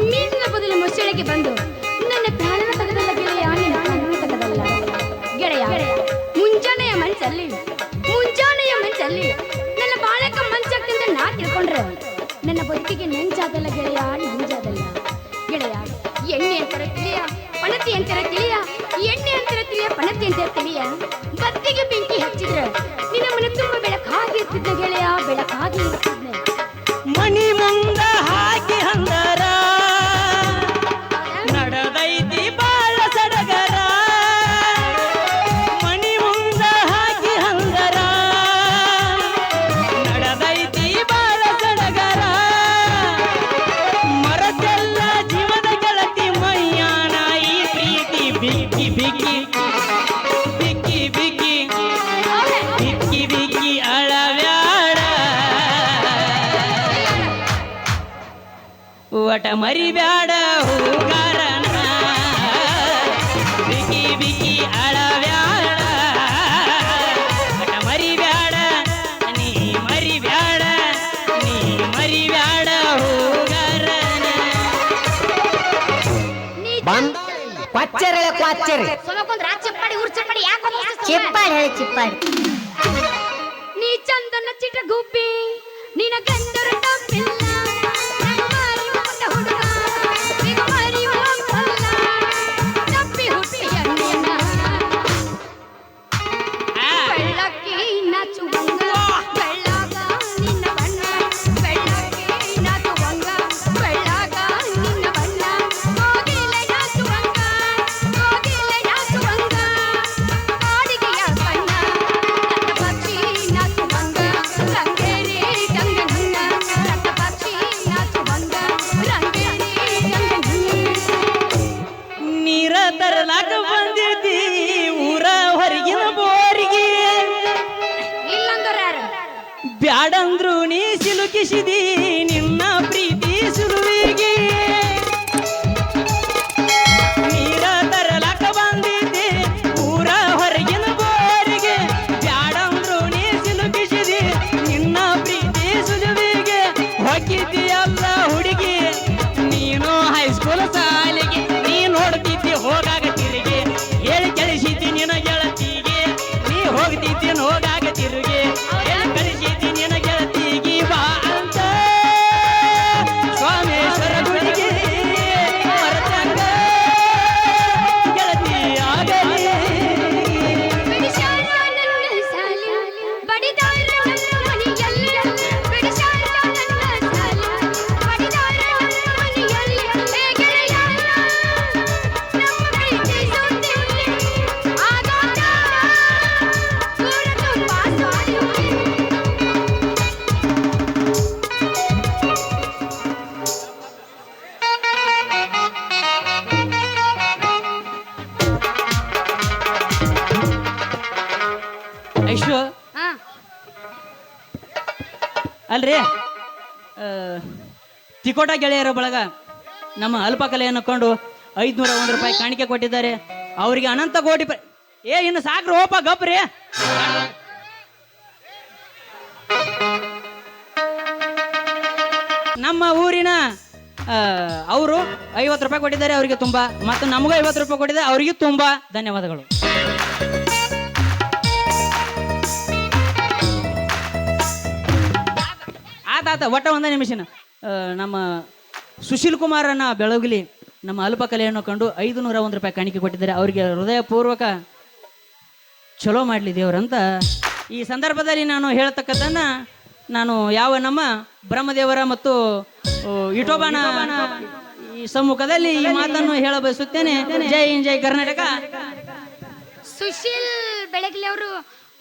ಮೀನಿನ ಬದಲು ಮುಚ್ಚಳಿಗೆ ಬಂದು ನನ್ನ ಪ್ರಾಣನ ತೆಗೆದಲ್ಲ ಗೆಳೆಯ ನಿನ್ನ ಪ್ರಾಣನ ಗೆಳೆಯ, ಮುಂಜಾನೆಯ ಮನಸ್ಸಲ್ಲಿ ಮುಂಜಾನೆಯ ಮಂಚಲ್ಲಿ ನನ್ನ ಬಾಳಕ ಮಂಚಾಗ್ತಿಂದ ನಾ ತಿಳ್ಕೊಂಡ್ರೆ ನನ್ನ ಬದುಕಿಗೆ ನೆಂಚಾದಲ್ಲ ಗೆಳೆಯ, ನೆಂಜಾದಲ್ಲ. ಗೆಳೆಯ, ಎಣ್ಣೆ ಅಂತರ ತಿಳಿಯ, ಪಣತಿ ಅಂತರ ತಿಳಿಯ, ಎಣ್ಣೆ ಅಂತರ ತಿಳಿಯ, ಪಣತಿ ಅಂತರ ತಿಳಿಯ. ಬತ್ತಿಗೆ ಬೆಂಕಿ ಹಚ್ಚಿದ್ರೆ ನಿನ್ನ ಮನೆ ತುಂಬ ಬೆಳಕಾಗಿ ಇರ್ತಿದ್ದ ಗೆಳೆಯ, ಬೆಳಕಾಗಿ ಇರ್ತಿದ್ದೆ. ಮರಿಬ್ಯಾಡ ಹೂಗಾರನ ಬಿಕ್ಕಿ ಬಿಕ್ಕಿ ಅಳವ್ಯಾಡ ಮರಿಬ್ಯಾಡ ನೀ ಮರಿಬ್ಯಾಡ ನೀ ಮರಿಬ್ಯಾಡ ಹೂಗಾರನ ಬಂದ್. ಕ್ವಾಚ್ಚರ್ ಹೇಳ ಕ್ವಾಚ್ಚರ್. ಸೊಲಕೊಂದ್ ರಾಜ ಚಿಪ್ಪಾಡಿ ಊರ್ ಚಿಪ್ಪಾಡಿ ಯಾಕೆ ಚಿಪ್ಪಾಡಿ ಹೇಳಿ ಚಿಪ್ಪಾಡಿ. ನೀ ಚಂದನ ಚಿಟ ಗುಬ್ಬಿ ನಿನ ಗಂಡರ ಅಲ್ರಿ? ತಿಕೋಟ ಗೆಳೆಯರ ಬಳಗ ನಮ್ಮ ಅಲ್ಪಕಲೆಯನ್ನು ಕೊಂಡು ಐದ್ನೂರ ಒಂದು ರೂಪಾಯಿ ಕಾಣಿಕೆ ಕೊಟ್ಟಿದ್ದಾರೆ. ಅವರಿಗೆ ಅನಂತ ಕೋಟಿ ಏ, ಇನ್ನು ಸಾಕ್ರಿ, ಓಪ ಗಪ್ರಿ ನಮ್ಮ ಊರಿನ ಅವರು ಐವತ್ತು ರೂಪಾಯಿ ಕೊಟ್ಟಿದ್ದಾರೆ, ಅವರಿಗೆ ತುಂಬಾ. ಮತ್ತು ನಮಗೂ ಐವತ್ತು ರೂಪಾಯಿ ಕೊಟ್ಟಿದ್ದಾರೆ, ಅವರಿಗೆ ತುಂಬಾ. ಧನ್ಯವಾದಗಳು. ಆತಾತ ಒಟ್ಟ ಒಂದೇ ನಿಮಿಷನ ನಮ್ಮ ಸುಶೀಲ್ ಕುಮಾರನ ಬೆಳಗಲಿ ನಮ್ಮ ಅಲ್ಪ ಕಲೆಯನ್ನು ಕಂಡು ಐದು ನೂರ ಒಂದು ರೂಪಾಯಿ ಕಾಣಿಕೆ ಕೊಟ್ಟಿದ್ದಾರೆ. ಅವರಿಗೆ ಹೃದಯಪೂರ್ವಕ ಚಲೋ ಮಾಡಲಿ ದೇವರಂತ ಈ ಸಂದರ್ಭದಲ್ಲಿ ನಾನು ಹೇಳ್ತಕ್ಕದ್ದನ್ನ ನಾನು ಯಾವ ನಮ್ಮ ಬ್ರಹ್ಮದೇವರ ಮತ್ತು ಇಟೋಬಾನ ಈ ಸಮ್ಮುಖದಲ್ಲಿ ಈ ಮಾತನ್ನು ಹೇಳ ಬಯಸುತ್ತೇನೆ. ಜೈ ಜೈ ಕರ್ನಾಟಕ. ಸುಶೀಲ್ ಬೆಳಗ್ಲಿ ಅವರು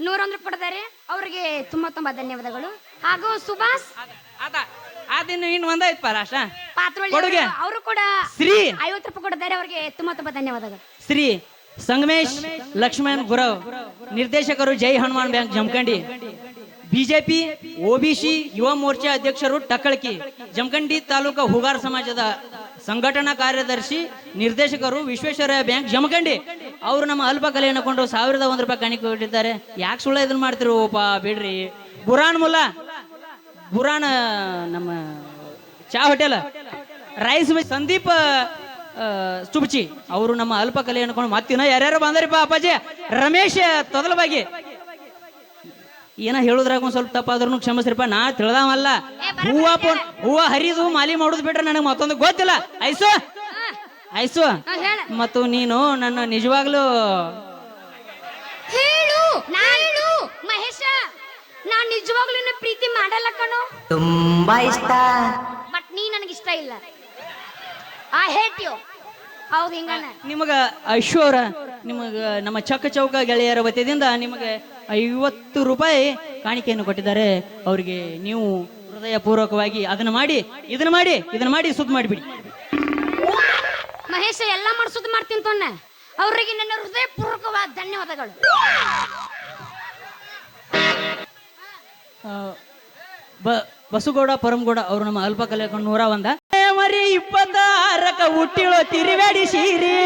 ನೂರೊಂದು ಪಡೆದಾರೆ ಅವರಿಗೆ ತುಂಬ ತುಂಬ ಧನ್ಯವಾದಗಳು. ಹಾಗೂ ಸುಭಾಷ್? ಆದಿನ ಇನ್ನು ಒಂದಾಯ್ತು ಪಾತ್ರೋಳಿ ಅವರು ಕೂಡ ಶ್ರೀ. ಐವತ್ತು ರೂಪಾಯಿ ಕೊಡ್ತಾರೆ ಅವರಿಗೆ ತುಂಬಾ ತುಂಬಾ ಧನ್ಯವಾದಗಳು. ಶ್ರೀ ಸಂಗಮೇಶ್ ಲಕ್ಷ್ಮಣ್ ಗುರವ್ ನಿರ್ದೇಶಕರು Jai Hanuman bank Jamkhandi. BJP OBC ಯುವ ಮೋರ್ಚಾ ಅಧ್ಯಕ್ಷರು ಟಕ್ಕಳಕಿ ಜಮಖಂಡಿ ತಾಲೂಕು ಹುಗಾರ್ ಸಮಾಜದ ಸಂಘಟನಾ ಕಾರ್ಯದರ್ಶಿ ನಿರ್ದೇಶಕರು ವಿಶ್ವೇಶ್ವರಯ್ಯ ಬ್ಯಾಂಕ್ ಜಮಖಂಡಿ. ಅವರು ನಮ್ಮ ಅಲ್ಪ ಕಲೆಯನ್ನು ಕೊಂಡು ಸಾವಿರದ ಒಂದು ರೂಪಾಯಿ ಕಾಣಿಕೆ ಕೊಟ್ಟಿದ್ದಾರೆ. ಯಾಕೆ ಸುಳ್ಳ ಇದನ್ನ ಮಾಡ್ತಿರೋ ಓಪ ಬಿಡ್ರಿ. ಗುರಾನ್ ಮುಲ್ಲಾ. ಬುರಾನ್ ನಮ್ಮ ಚಾ ಹೋಟೆಲ್ ರೈಸ್ ಮಿಸ್ ಸಂದೀಪ್ ಚುಬ್ಚಿ ಅವರು ನಮ್ಮ ಅಲ್ಪ ಕಲೆ ಅನ್ಕೊಂಡು ಮತ್ತಿನ ಯಾರ್ಯಾರು ಬಂದ್ರಿಪ್ಪ ಅಪ್ಪಾಜಿ. ರಮೇಶ್ ತೊದಲಬಾಗಿ. ಏನ ಹೇಳುದ್ರಾಗ ಒಂದ್ ಸ್ವಲ್ಪ ತಪ್ಪಾದ್ರೂ ಕ್ಷಮಿಸ್ರಿಪ್ಪ ನಾ ತಿಳ್ದಾವಲ್ಲ. ಹೂವ ಪೋನ್ ಹೂವ ಹರಿದು ಮಾಲಿ ಮಾಡೋದು ಬಿಟ್ರೆ ನನಗೆ ಮತ್ತೊಂದು ಗೊತ್ತಿಲ್ಲ. ಐಸು? ಐಸು? ಮತ್ತು ನೀನು ನನ್ನ ನಿಜವಾಗ್ಲೂ ನಾನ್ ನಿಜವಾಗ್ಲೂ ನಿನ್ನ ಪ್ರೀತಿ ಮಾಡಲ್ಲ ಕಣೋ. ತುಂಬಾ ಇಷ್ಟ. ಬಟ್ ನೀ ನನಗೆ ಇಷ್ಟ ಇಲ್ಲ. ಆ ಹೇಟ್ ಯು ಹೌದು ಹಿಂಗನ ನಿಮಗ ಐಶ್ವರ ನಿಮಗ ನಮ್ಮ ಚಕ ಚೌಕ ಗೆಳೆಯರ ವತಿಯಿಂದ ನಿಮಗೆ ಐವತ್ತು ರೂಪಾಯಿ ಕಾಣಿಕೆಯನ್ನು ಕೊಟ್ಟಿದ್ದಾರೆ. ಅವರಿಗೆ ನೀವು ಹೃದಯ ಪೂರ್ವಕವಾಗಿ ಅದನ್ನ ಮಾಡಿ ಇದನ್ನ ಮಾಡಿ ಇದನ್ನ ಮಾಡಿ ಸುದ್ದಿ ಮಾಡಿಬಿಡಿ. ಮಹೇಶ ಎಲ್ಲ ಮಾಡ್ಸೋದು ಮಾಡ್ತೀನಿ ತೊನ್ನೆ. ಅವರಿಗೆ ನನ್ನ ಹೃದಯ ಪೂರ್ವಕವಾದ ಧನ್ಯವಾದಗಳು. ಬ, ಬಸುಗೌಡ, ಪರಮಗೌಡ ಅವರು ನಮ್ಮ ಅಲ್ಪ ಕಲೆ ನೂರ ಒಂದ. ಮರಿ ಇಪ್ಪತ್ತಾರಕ ಹುಟ್ಟಿಳೋ ತಿರುವೇಡಿ ಸೀರಿ.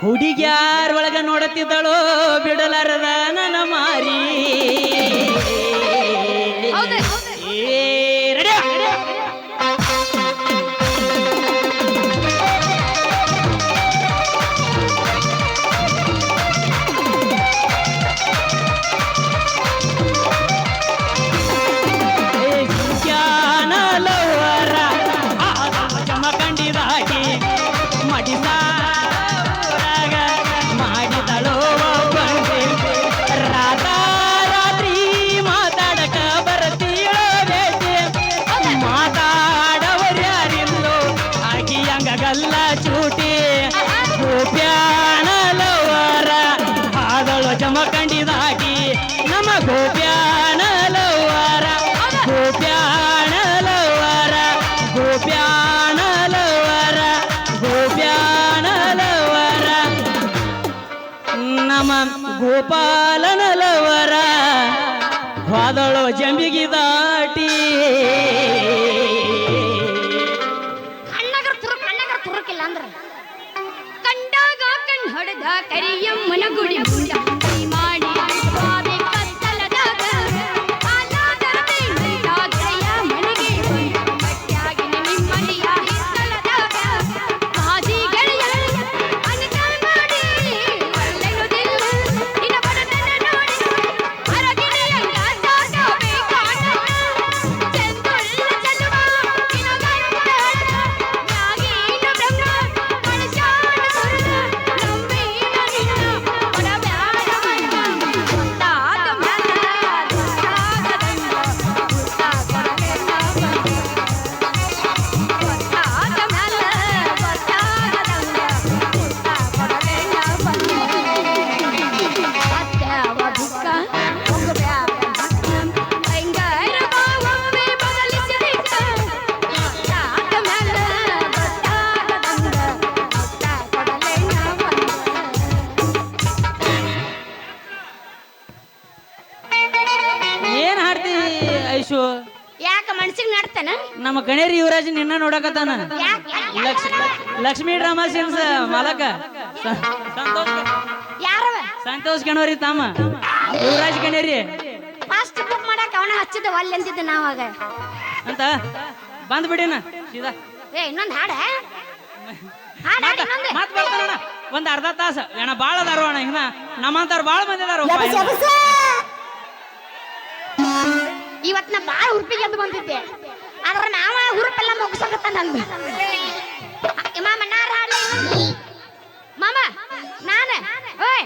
ಹುಡುಗ್ಯಾರ ಒಳಗ ನೋಡುತ್ತಿದ್ದಳು ಬಿಡಲಾರದ ನನ್ನ ಐಶು ಯಾಕ ಮನ್ಸಿಗೆ ನಡ್ತಾನ? ನಮ್ಮ ಗಣೇರಿ ಯುವರಾಜ್ ನಿನ್ನ ನೋಡಕತ್ತಾನ? ಯಾಕ ಲಕ್ಷ ಲಕ್ಷ್ಮೀ ಡ್ರಾಮಾ ಸೀನ್ಸ್ ಮಾಲಕ. ಸ- ಸಂತೋಷ್ ಯಾರವ? ಸಂತೋಷ್ ಗಣವರಿ ತಾಮ ಯುವರಾಜ್ ಗಣೇರಿ ಫಾಸ್ಟ್ ಬುಕ್ ಮಾಡಕ್ ಅವನ ಹಚ್ಚಿದ್ದ ಒಲ್ಲೆ ಅಂತಿದ್ದೆ ನಾವಾಗ. ಅಂತ? ಬಂದ್ಬಿಡಿನ ಸೀದಾ. ಏ ಇನ್ನೊಂದ್ ಹಾಡ? ಹಾಡ ಹಾಡ್ ಇನ್ನೊಂದು. ಮತ್ ಬರ್ತಾನ ಒಂದ್ ಅರ್ಧ ತಾಸ. ಏನ ಬಾಳ ಅದಾರು ಅಣ್ಣ ಇನ್ನ ನಮ್ಮಂತಾರ ಬಾಳ ಮಂದಿ ಅದಾರು ಇವತ್ ನಾ ಬಾಳ ಹುರುಪಿಗೆ ಎದ್ದು ಬಂದಿದ್ದೆ. ಆದ್ರೆ ನಾವ ಹುರುಪೆಲ್ಲ ಮುಗಿಸಕತ್ತ ನಂದು ಮಾಮ ನಾರ. ಮಾಮ ನಾನ? ಓಯ್.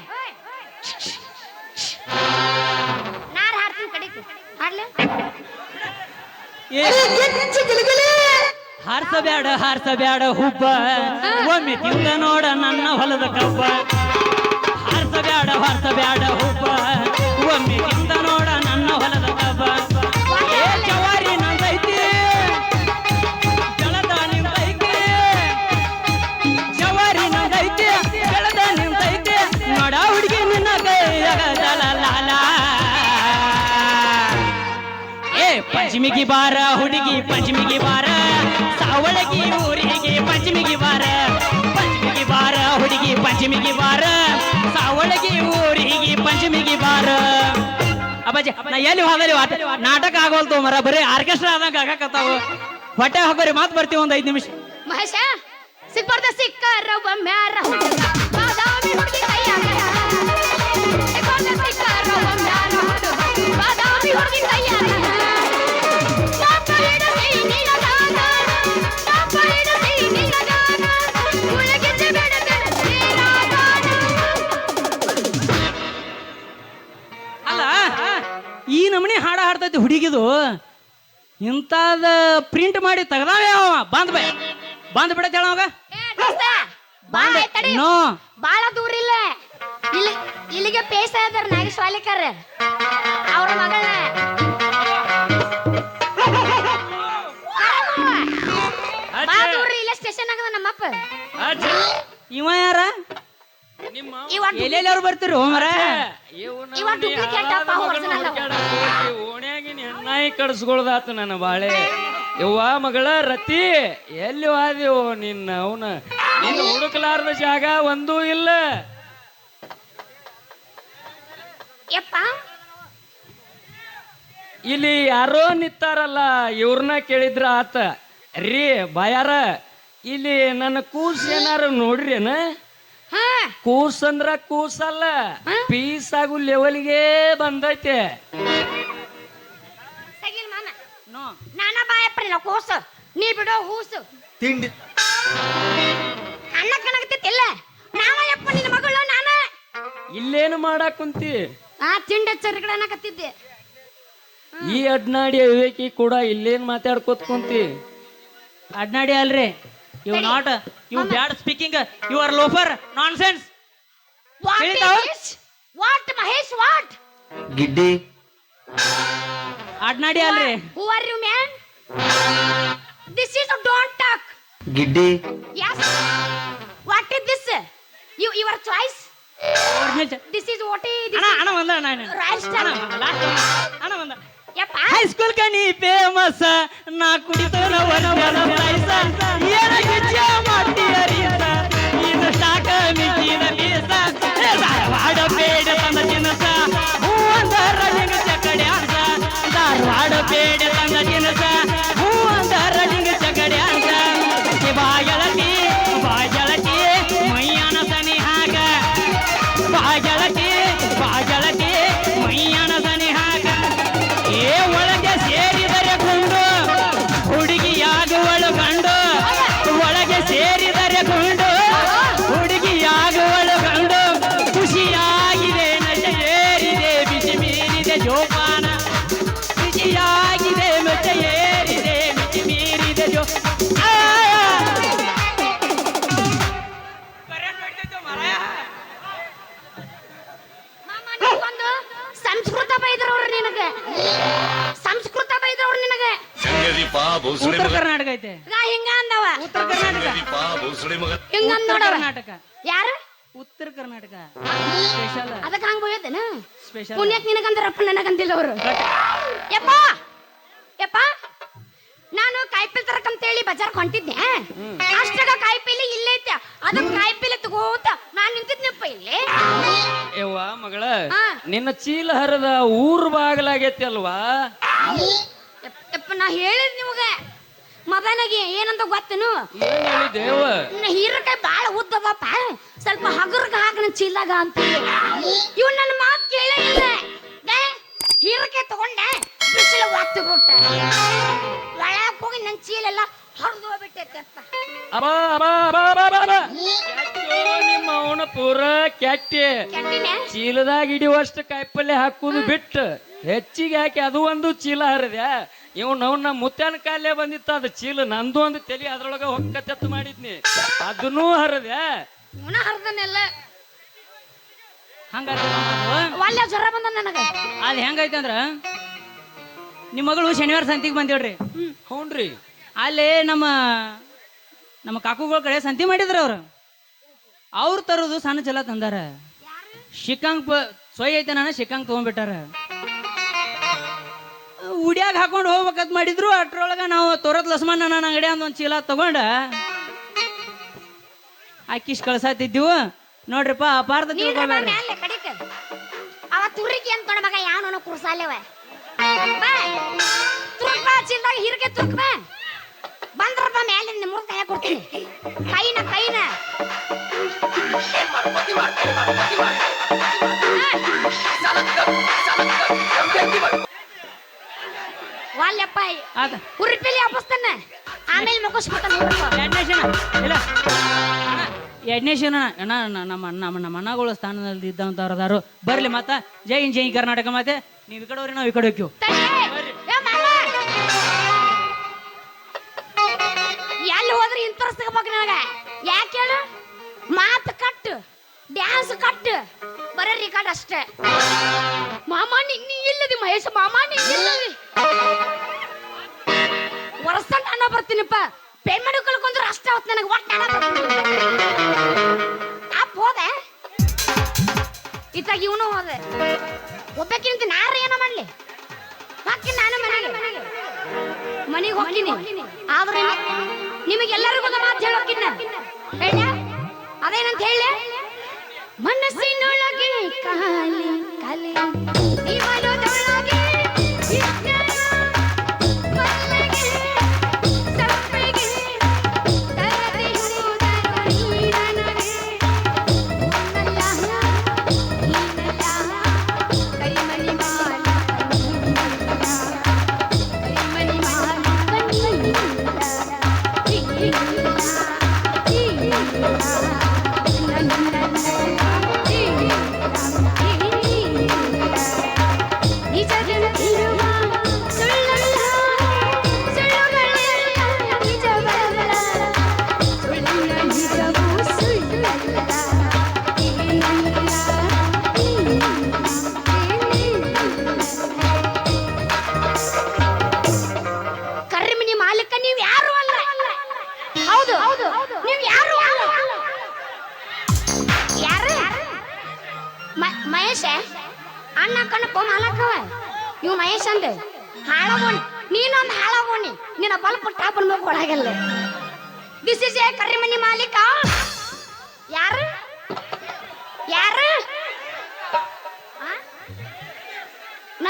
ನಾರ ಹಾಡ್ತೀನಿ ಕಡಿಕು ಹಾಡ್ಲಿ. ಏ ಹಾರ್ಸ ಬ್ಯಾಡ ಹಾರ್ಸ ಬ್ಯಾಡ ಹುಬ್ಬ. ಒಮ್ಮೆ ತಿಂದ ನೋಡ ನನ್ನ ಹೊಲದ ಕಬ್ಬ. ಹಾರ್ಸ ಬ್ಯಾಡ ಹಾರ್ಸ ಬ್ಯಾಡ ಹುಬ್ಬ. ಒಮ್ಮೆ ಪಂಚಮಿಗೆ ಬಾರ ಹುಡುಗಿ ಪಂಚಮಿಗೆ ಬಾರ ಸಾವಳಗಿ ಊರಿಗೆ ಪಂಚಮಿಗೆ ಬಾರ ಪಂಚಮಿಗೆ ಬಾರ ಹುಡುಗಿ ಪಂಚಮಿಗೆ ಬಾರ ಸಾವಳಗಿ ಊರಿಗೆ ಪಂಚಮಿಗೆ ಬಾರ ಅಪ್ಪಾಜಿ, ನಾ ಎಲ್ಲಿ ಹೋದಲ್ಲಿ ನಾಟಕ ಆಗೋಲ್ತು ಮರ, ಬರೀ ಆರ್ಕೆಸ್ಟ್ರಾ ಆದಂಗ ಆಗಾಕತ್ತಾವ. ಹೊಟ್ಟೆ ಹಾಕೋರಿ ಮಾತು ಬರ್ತೀವಿ ಒಂದ್ ನಿಮಿಷ. ಮಹೇಶ, ಸಿಕ್ಬಾರ್ದ ಸಿಕ್ಕಾರ ಇಂಥದ ಪ್ರಿಂಟ್ ಮಾಡಿ ತೆಗ್ದಾವೆ ಅವ. ಬಂದ್ ಬೈ. ಬಂದ್ ಬಿಡತ್ತೆ ಹೇಳ ಅವಾಗ. ದೋಸ್ತ, ಬಾ ತಡಿ. ನೋ. ಬಾಳ ದೂರ ಇಲ್ಲ. ಇಲ್ಲಿ ಇಲ್ಲಿಗೆ ಪೇಸ ಇದಾರ ನಾಗೇಶ್ವಾಲಿಕರ್ ಅವ್ರ ಮಗಳ. ಬಾ ದೂರ ಇಲ್ಲ ಸ್ಟೇಷನ್ ಆಗದ ನಮ್ಮಪ್ಪ. ಇವ ಯಾರ? ನಿಮ್ಮ ಇವ ಎಲ್ಲೆಲ್ಲಿ ಅವ್ರು ಬರ್ತೀರಿ ಹೋಮರ ಇವ ಡೂಪ್ಲಿಕೇಟ್ ಅಪ್ಪ, original ಅವ. ಕಡಿಸ್ಕೊಳ್ದಾತ ನನ್ನ ಬಾಳೆ. ಯವ್ವ ಮಗಳ ರತಿ ಎಲ್ಲಿ ವಾದಿವು ನಿನ್ನ ಅವನ. ನಿನ್ನ ಹುಡುಕಲಾರದ ಜಾಗ ಒಂದೂ ಇಲ್ಲ. ಯಪ್ಪ. ಇಲ್ಲಿ ಯಾರೋ ನಿತ್ತಾರಲ್ಲ ಇವ್ರನ್ನ ಕೇಳಿದ್ರ ಆತ. ರೀ ಬಾಯಾರ ಇಲ್ಲಿ ನನ್ನ ಕೂಸ್ ಏನಾರ ನೋಡ್ರಿನ ಹಾ. ಕೂಸ್ ಅಂದ್ರ ಕೂಸಲ್ಲ ಪೀಸ್ ಆಗು ಲೆವೆಲ್ಗೆ ಬಂದೈತೆ ಸಗಿಲ್ ಮಾಮ ನೋ ನಾನ ಬಾಯಪ್ಪ ನಿನ್ನ ಕೂಸು ನೀ ಬಿಡೋ ಹೂಸು. ತಿಂಡಿ. ಅಣ್ಣ ಕಣಗತ್ತಿಲ್ಲ ನಾನ ಯಪ್ಪ ನಿನ್ನ ಮಗಳು ನಾನ. ಇಲ್ಲೇನು ಮಾಡಾಕ್ ಕುಂತಿ? ಆ ತಿಂಡಿ ಚರ್ಗಡ ಅನ್ನಕತ್ತಿದ್ದೆ ಈ ಅಡ್ನಾಡಿ ವಿವೇಕಿ ಕೂಡ ಇಲ್ಲೇನ್ ಮಾತಾಡ್ಕೋತ ಕುಂತಿ? ಅಡ್ನಾಡಿ ಅಲ್ರಿ. You not even bad speaking you are loafer nonsense? What Mahesh what ಗಿಡ್ಡಿ. ಅಡ್ನಾಡಿ ಅಲ್ರಿ. Who are you man this is don't talk ಗಿಡ್ಡಿ. Yes what is this you your choice this is what is ಅಣ್ಣ ಅಣ್ಣ ಬಂದ ಅಣ್ಣ royal star ಅಣ್ಣ ಬಂದ ಯಪ್ಪ high school ಕಣಿ ಫೇಮಸ್ ನಾ ಕುಡಿತನ ಏನ ಗಿಚ್ಚ ಮಾಡ್ತೀಯ ಪುಣ್ಯಕ್ ನಿನಗಂದ್ರಪ್ಪ ನನಗಂದಿಲ್ಲ ಅವರು. ಯಪ್ಪ ಯಪ್ಪ ನಾನು ಕಾಯಿಪಲ್ಲೆ ತರಕಂತೇಳಿ ಬಜಾರ್ ಹೊಂಟಿದ್ದೆ. ಅಷ್ಟಾಗ ಕಾಯಿಪಲ್ಲೆ ಇಲ್ಲೇ ಐತೆ. ಅದಕ್ಕೆ ಕಾಯಿಪಲ್ಲೆ ತಗೋತ ನಾನ್ ನಿಂತಿದ್ನಪ್ಪ ಇಲ್ಲಿ. ಯವ್ವ ಮಗಳ. ನಿನ್ನ ಚೀಲ ಹರದ ಊರ್ ಬಾಗಲಾಗೈತಿ ಅಲ್ವಾ? ಯಪ್ಪ- ನಾ ಹೇಳಿದ್ ನಿಮಗೆ ಮದನಿಗೆ ಏನಂತ ಗೊತ್ತೇನು? ಏನ್ ಹೇಳಿ ದೇವ ನನ್ನ ಹೀರಕಾಯಿ ಬಾಳ ಉದ್ದವಪ್ಪ ಸ್ವಲ್ಪ ಹಗುರ್ಗ ಹಾಕನ ಚೀಲಾಗ ಅಂತ ಇವ್ ನನ್ನ ಮಾತು ಕೇಳೇ ಇಲ್ಲ. ಹೀರಕಾಯಿ ತಗೊಂಡೆ ಬಿಸಿಲು ಒತ್ತು ಬಿಟ್ಟೆ. ಒಳಗ್ ಹೋಗಿ ನನ್ನ ಚೀಲೆಲ್ಲ ಹರಿದು ಹೋಗ್ಬಿಟ್ಟೈತೆ ಅಪ್ಪ. ಅಬ ಅಬ ಅಬ ಅಬ ಅಬ ಅಬ. ಕೆಟ್ಟೋ ನಿಮ್ಮ ಅವನ ಪೂರ ಕೆಟ್ಟಿ. ಕೆಟ್ಟಿನೆ? ಚೀಲದಾಗ ಇಡಿಯುವಷ್ಟು ಕಾಯಿಪಲ್ಲೆ ಹಾಕುದು ಬಿಟ್ಟು ಹೆಚ್ಚಿಗೆ ಹಾಕಿ ಅದು ಒಂದು ಚೀಲ ಹರಿದೆ. ಇವ್ ನಾವು ನಮ್ಮ ಮುತ್ಯಾನ ಕಾಲೇ ಬಂದಿತ್ತು ಅದು ಚೀಲ ನಂದು ಒಂದು ತಲೆ ಅದ್ರೊಳಗ ಹೊಕ್ಕತ್ತೆತ್ತು ಮಾಡಿದ್ನಿ. ಅದನ್ನೂ ಹರದೆ. ಇವನ ಹರಿದನೆಲ್ಲ. ಹಂಗಾದ್ರೆ ಒಳ್ಳೆ ಜ್ವರ ಬಂದ ನನಗೆ. ಅದು ಹೆಂಗೈತೆ ಅಂದ್ರ? ನಿಮ್ಮ ಮಗಳು ಶನಿವಾರ ಸಂತಿಗೆ ಬಂದೇಳ್ರಿ. ಹ್ಞೂನ್ರಿ ಅಲ್ಲಿ ನಮ್ಮ ನಮ್ಮ ಕಾಕುಗಳ ಕಡೆ ಸಂತಿ ಮಾಡಿದ್ರ ಅವ್ರು. ಅವ್ರು ತರೋದು ಸಣ್ಣ ಚಲ ತಂದಾರ. ಶಿಕಾಂಗ್ ಪ ಸೊಯ್ ಐತೆ ನಾನು ಶಿಕಾಂಗ್ ತೊಗೊಂಡ್ಬಿಟ್ಟಾರ. ಉಡ್ಯಾಗ ಹಾಕೊಂಡು ಹೋಗ್ಬೇಕಂತ ಮಾಡಿದ್ರು ಅಟ್ರೊಳಗ ನಾವು ತೋರದ್ ಲಸಮಾನ ನನ್ನ ಅಂಗಡಿ ಅಂತ ಒಂದು ಚೀಲ ತಗೊಂಡ ಆಕಿಶ್ ಕಳ್ಸಾತಿದ್ದೀವು ನೋಡ್ರಿಪ್ಪ ಅಪಾರ್ಥ ತಿಳ್ಕೊಬೇಡ್ರಿ ಅವ ತುರಿಕಿ ಅಂತ ಮಗ ಯಾವನ ಕುರ್ಸಾಲೆವ ತುರ್ಕ್ ಚೀಲ್ದಾಗ ಹೀರಕಾಯಿ ತುರ್ಕ್ ಬಾ ನಿನ್ನ ಮುರಿದ ಕೈ ಕೊಡ್ತೀನಿ ಕೈನ ಕೈನ ವಾಲ್ಯಪ್ಪ ಆತ. ಉರುಪಿಲಿ ಹಬ್ಬಸ್ತಾನ ಆಮೇಲೆ ಮುಗಿಸ್ಬಿಡ್ತಾನೆ ಎರಡನೇ ಶನ ಇಲ್ಲ. ಅಣ್ಣ, ಎರಡನೇ ಶನ ಅಣ್ಣ ನಮ್ಮ ನಮ್ಮ ನಮ್ಮ ಅಣ್ಣಗಳ ಸ್ಥಾನದಲ್ಲಿ ಇದ್ದಂಥವ್ರು ಅದಾರು ಬರ್ಲಿ ಮತ್ತ ಜೈ ಹಿಂದ್ ಜೈ ಕರ್ನಾಟಕ ಮತ್ತೆ ನೀವು ಈ ಕಡೆ ಹೋಗ್ರಿ ನಾವು ಈ ಕಡೆ ಹೋಗ್ತೀವಿ. ಎಲ್ಲಿ ಹೋದ್ರೆ ಇಂತರ ಸಿಗಬೇಕು ನನಗ? ಯಾಕೆ ಹೇಳು? ಮಾತು ಕಟ್ಟು ಡ್ಯಾನ್ಸ್ ಕಟ್ಟು. ಬರೀ ರಿಕಾರ್ಡ್ ಅಷ್ಟೇ. ಮಾಮ ನೀ ನೀ ಇಲ್ಲದಿ ಮಹೇಶ ಮಾಮ, ನೀ ಇಲ್ಲದಿ ವರ್ಷ ನಾನು ಬರ್ತೀನಿಪ್ಪ. ಪೇಮೆಂಟ್ ಕಳ್ಕೊಂಡ್ರೆ ಅಷ್ಟೇ ಅವತ್ತು ನನಗೆ. ಒಟ್ಟು ನಾನು ಅಪ್ಪ ಹೋದೆ. ಇತ್ತಾಗ ಇವನು ಹೋದೆ. ಒಬ್ಬಕ್ಕಿಂತ ನಾರ ಏನೋ ಮಾಡ್ಲಿ. ಹಾಕಿ ನಾನು ಮನೆಗೆ. ಮನೆಗೆ ಹೋಗ್ತೀನಿ. ಆದ್ರೆ ನಿಮಗೆಲ್ಲರಿಗೂ ಮಾತು ಹೇಳೋಕಿನ್ನ. ಹೇಳ. ಅದೇನಂತ ಹೇಳಿ. ಮನಸ್ಸಿನೊಳಗೆ ಕಾಲಿ ಕಲೆ ಇವನದೊಳಗೆ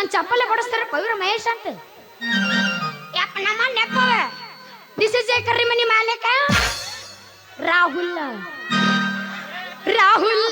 ನಾನು ಚಪ್ಪಲೆ ಬಡಿಸ್ತಾರೆ ಪವಿರ ಮಹೇಶ್ ಅಂತ. ಯಪ್ಪ, ನಮ್ಮ ನೆಪ್ಪವ ದಿಸ್ ಇಸ್ ಎ ಕರಿಮನಿ ಮಾಲೀಕ. ರಾಹುಲ್. ರಾಹುಲ್.